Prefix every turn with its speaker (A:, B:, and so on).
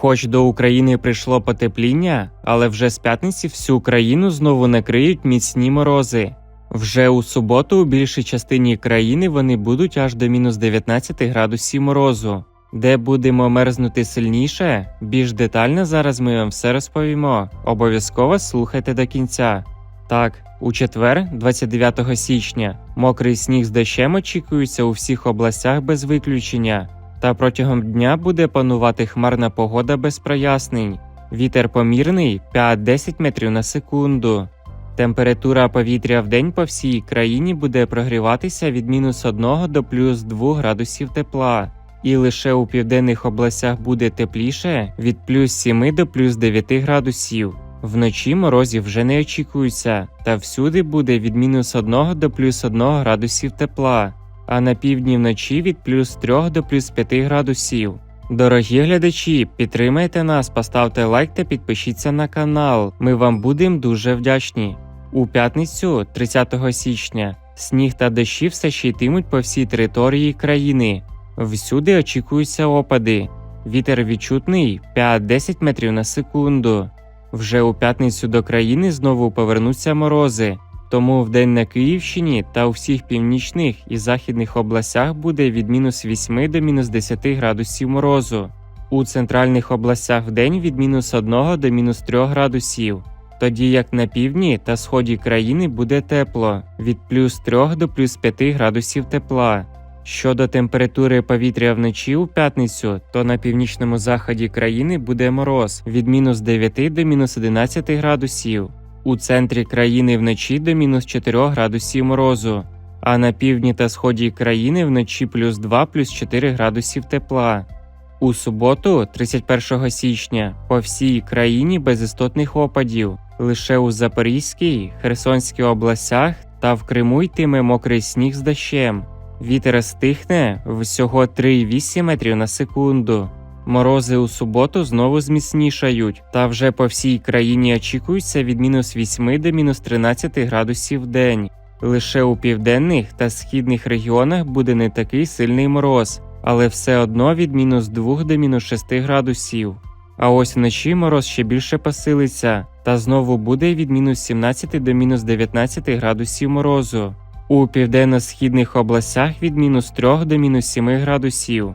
A: Хоч до України прийшло потепління, але вже з п'ятниці всю країну знову накриють міцні морози. Вже у суботу у більшій частині країни вони будуть аж до мінус 19 градусів морозу. Де будемо мерзнути сильніше, більш детально зараз ми вам все розповімо. Обов'язково слухайте до кінця. Так, у четвер, 29 січня, мокрий сніг з дощем очікується у всіх областях без виключення. Та протягом дня буде панувати хмарна погода без прояснень. Вітер помірний 5-10 метрів на секунду. Температура повітря в день по всій країні буде прогріватися від мінус 1 до плюс 2 градусів тепла, і лише у південних областях буде тепліше від плюс 7 до плюс 9 градусів. Вночі морозів вже не очікується, та всюди буде від мінус 1 до плюс 1 градусів тепла, а на півдні вночі від плюс 3 до плюс 5 градусів. Дорогі глядачі, підтримайте нас, поставте лайк та підпишіться на канал. Ми вам будемо дуже вдячні. У п'ятницю, 30 січня, сніг та дощі все ще йтимуть по всій території країни. Всюди очікуються опади. Вітер відчутний 5-10 метрів на секунду. Вже у п'ятницю до країни знову повернуться морози. Тому вдень на Київщині та у всіх північних і західних областях буде від мінус 8 до мінус 10 градусів морозу. У центральних областях вдень від мінус 1 до мінус 3 градусів. Тоді як на півдні та сході країни буде тепло від плюс 3 до плюс 5 градусів тепла. Щодо температури повітря вночі у п'ятницю, то на північному заході країни буде мороз від мінус 9 до мінус 11 градусів. У центрі країни вночі до мінус 4 градусів морозу, а на півдні та сході країни вночі плюс 2 плюс 4 градусів тепла. У суботу, 31 січня, по всій країні без істотних опадів. Лише у Запорізькій, Херсонській областях та в Криму йтиме мокрий сніг з дощем. Вітер стихне всього 3,8 метрів на секунду. Морози у суботу знову зміцнішають, та вже по всій країні очікується від мінус 8 до мінус 13 градусів в день. Лише у південних та східних регіонах буде не такий сильний мороз, але все одно від мінус 2 до мінус 6 градусів. А ось вночі мороз ще більше посилиться, та знову буде від мінус 17 до мінус 19 градусів морозу. У південно-східних областях від мінус 3 до мінус 7 градусів.